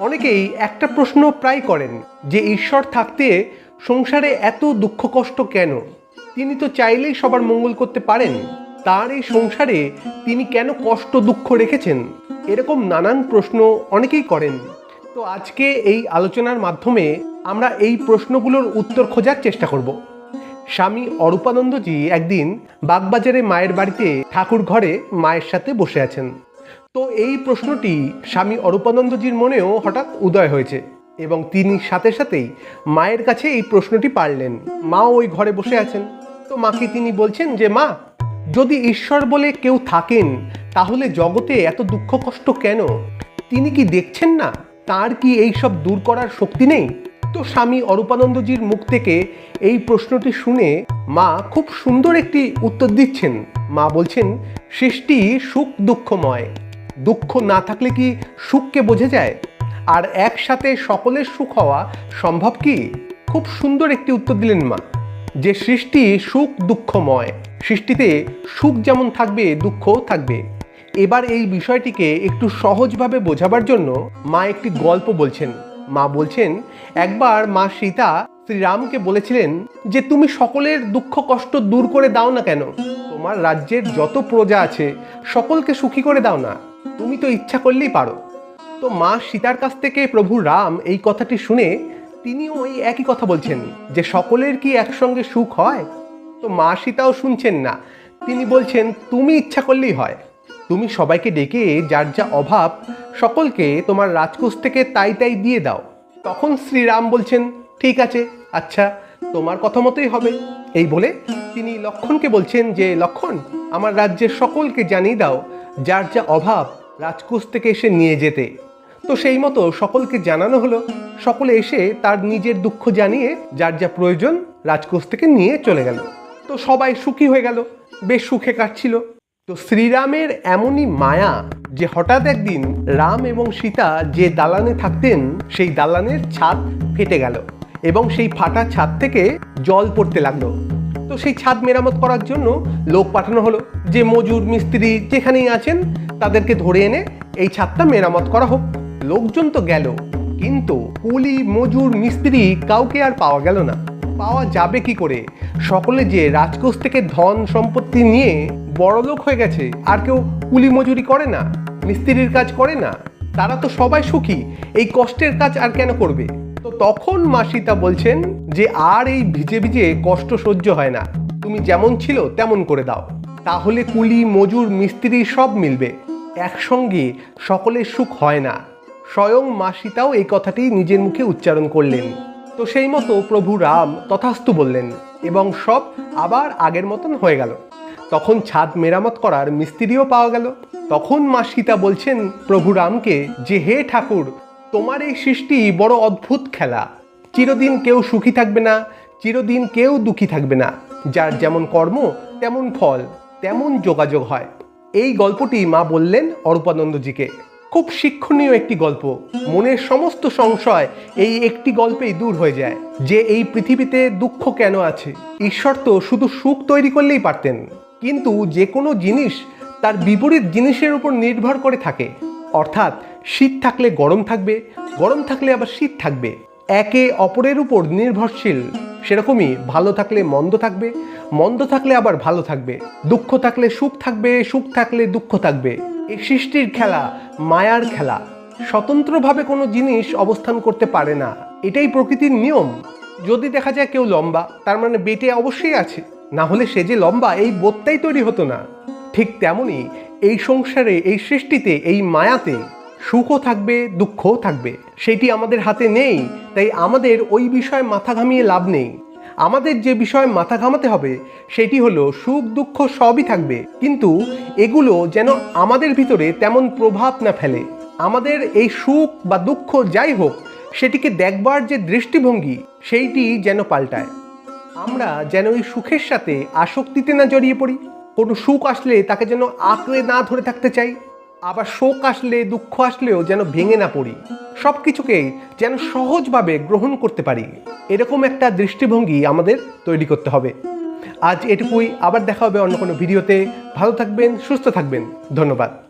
অনেকেই একটা প্রশ্ন প্রায় করেন যে ঈশ্বর থাকতে সংসারে এত দুঃখ কষ্ট কেন? তিনি তো চাইলেই সবার মঙ্গল করতে পারেন। তার এই সংসারে তিনি কেন কষ্ট দুঃখ রেখেছেন? এরকম নানান প্রশ্ন অনেকেই করেন। তো আজকে এই আলোচনার মাধ্যমে আমরা এই প্রশ্নগুলোর উত্তর খোঁজার চেষ্টা করব। স্বামী অরূপানন্দজি একদিন বাগবাজারে মায়ের বাড়িতে ঠাকুর ঘরে মায়ের সাথে বসে আছেন। তো এই প্রশ্নটি স্বামী অরূপানন্দজির মনেও হঠাৎ উদয় হয়েছে এবং তিনি সাথে সাথেই মায়ের কাছে এই প্রশ্নটি পারলেন। মা ওই ঘরে বসে আছেন। তো মাকে তিনি বলছেন যে, মা, যদি ঈশ্বর বলে কেউ থাকেন, তাহলে জগতে এত দুঃখ কষ্ট কেন? তিনি কি দেখছেন না তার কি এই সব দূর করার শক্তি নেই? তো স্বামী অরূপানন্দজির মুখ থেকে এই প্রশ্নটি শুনে মা খুব সুন্দর একটি উত্তর দিচ্ছেন। মা বলছেন, সৃষ্টি সুখ দুঃখময়। দুঃখ না থাকলে কি সুখকে বোঝা যায়? আর একসাথে সকলের সুখ হওয়া সম্ভব কি? খুব সুন্দর একটি উত্তর দিলেন মা, যে সৃষ্টি সুখ, দুঃখময়। সৃষ্টিতে সুখ যেমন থাকবে, দুঃখও থাকবে। এবার এই বিষয়টিকে একটু সহজভাবে বোঝাবার জন্য মা একটি গল্প বলছেন। মা বলছেন, একবার মা সীতা শ্রীরামকে বলেছিলেন যে, তুমি সকলের দুঃখ, কষ্ট দূর করে দাও না কেন? তোমার রাজ্যের যত প্রজা আছে, সকলকে সুখী করে দাও না। তুমি তো ইচ্ছা করলেই পারো। তো মা সীতার কাছ থেকে প্রভু রাম এই কথাটি শুনে তিনিও ওই একই কথা বলছেন, যে সকলের কি একসঙ্গে সুখ হয়? তো মা সীতাও শুনছেন না। তিনি বলছেন, তুমি ইচ্ছা করলেই হয়। তুমি সবাইকে ডেকে যার যা অভাব, সকলকে তোমার রাজকোষ থেকে তাই তাই দিয়ে দাও। তখন শ্রীরাম বলছেন, ঠিক আছে আচ্ছা তোমার কথা মতোই হবে। এই বলে তিনি লক্ষণকে বলছেন যে, লক্ষণ, আমার রাজ্যের সকলকে জানিয়ে দাও, যার যা অভাব রাজকোষ থেকে এসে নিয়ে যেতে। তো সেই মতো সকলকে জানানো হলো, সকলে এসে তার নিজের দুঃখ জানিয়ে, যার যা প্রয়োজন রাজকোষ থেকে নিয়ে চলে গেল। তো সবাই সুখী হয়ে গেল, বেশ সুখে কাটছিল। তো শ্রীরামের এমনই মায়া যে হঠাৎ একদিন রাম এবং সীতা যে দালানে থাকতেন, সেই দালানের ছাদ ফেটে গেল এবং সেই ফাটা ছাদ থেকে জল পড়তে লাগল। তো সেই ছাদ মেরামত করার জন্য লোক পাঠানো হলো যে মজুর, মিস্ত্রি যেখানেই আছেন তাদেরকে ধরে এনে এই ছাদটা মেরামত করা হোক। লোকজন তো গেল, কিন্তু কুলি, মজুর, মিস্ত্রি কাউকে আর পাওয়া গেল না। পাওয়া যাবে কি করে? সকলে যে রাজকোষ থেকে ধন সম্পত্তি নিয়ে বড়লোক হয়ে গেছে, আর কেউ কুলি, মজুরি করে না, মিস্ত্রির কাজ করে না, তারা তো সবাই সুখী, এই কষ্টের কাজ আর কেন করবে? তো তখন মা সীতা বলছেন যে, আর এই ভিজে ভিজে কষ্ট সহ্য হয় না, তুমি যেমন ছিল তেমন করে দাও। তাহলে কুলি, মজুর, মিস্ত্রি সব মিলবে। একসঙ্গে সকলের সুখ হয় না। স্বয়ং মা সীতাও এই কথাটি নিজের মুখে উচ্চারণ করলেন। তো সেই মতো প্রভু রাম তথাস্তু বললেন এবং সব আবার আগের মতন হয়ে গেল। তখন ছাদ মেরামত করার মিস্ত্রিও পাওয়া গেল। তখন মা সীতা বলছেন, প্রভু রামকে যে হে ঠাকুর, তোমার এই সৃষ্টি বড় অদ্ভুত খেলা। চিরদিন কেউ সুখী থাকবে না, চিরদিন কেউ দুঃখী থাকবে না। যার যেমন কর্ম, তেমন ফল। তেমন যোগাযোগ হয়। এই গল্পটি মা বললেন অরূপানন্দজিকে। খুব শিক্ষণীয় একটি গল্প। মনের সমস্ত সংশয় এই একটি গল্পেই দূর হয়ে যায় যে এই পৃথিবীতে দুঃখ কেন আছে? ঈশ্বর তো শুধু সুখ তৈরি করলেই পারতেন। কিন্তু যে কোনো জিনিস তার বিপরীত জিনিসের উপর নির্ভর করে থাকে। অর্থাৎ শীত থাকলে গরম থাকবে, গরম থাকলে আবার শীত থাকবে। একে অপরের উপর নির্ভরশীল। সেরকমই ভালো থাকলে মন্দ থাকবে, মন্দ থাকলে আবার ভালো থাকবে। দুঃখ থাকলে সুখ থাকবে, সুখ থাকলে দুঃখ থাকবে। এই সৃষ্টির খেলা, মায়ার খেলা। স্বতন্ত্রভাবে কোনো জিনিস অবস্থান করতে পারে না। এটাই প্রকৃতির নিয়ম। যদি দেখা যায় কেউ লম্বা, তার মানে বেটে অবশ্যই আছে। না হলে সে যে লম্বা, এই বোধটাই তৈরি হতো না। ঠিক তেমনই এই সংসারে, এই সৃষ্টিতে, এই মায়াতে সুখও থাকবে, দুঃখও থাকবে। সেটি আমাদের হাতে নেই, তাই আমাদের ওই বিষয়ে মাথা ঘামিয়ে লাভ নেই। আমাদের যে বিষয়ে মাথা ঘামাতে হবে, সেটি হলো সুখ, দুঃখ সবই থাকবে, কিন্তু এগুলো যেন আমাদের ভিতরে তেমন প্রভাব না ফেলে। আমাদের এই সুখ বা দুঃখ যাই হোক, সেটিকে দেখবার যে দৃষ্টিভঙ্গি, সেইটি যেন পাল্টায়। আমরা যেন এই সুখের সাথে আসক্তিতে না জড়িয়ে পড়ি। কোনো সুখ আসলে তাকে যেন আঁকড়ে না ধরে থাকতে চাই। আবার শোক আসলে, দুঃখ আসলেও যেন ভেঙে না পড়ি। সব কিছুকেই যেন সহজভাবে গ্রহণ করতে পারি। এরকম একটা দৃষ্টিভঙ্গি আমাদের তৈরি করতে হবে। আজ এটুকুই। আবার দেখা হবে অন্য কোনো ভিডিওতে। ভালো থাকবেন, সুস্থ থাকবেন। ধন্যবাদ।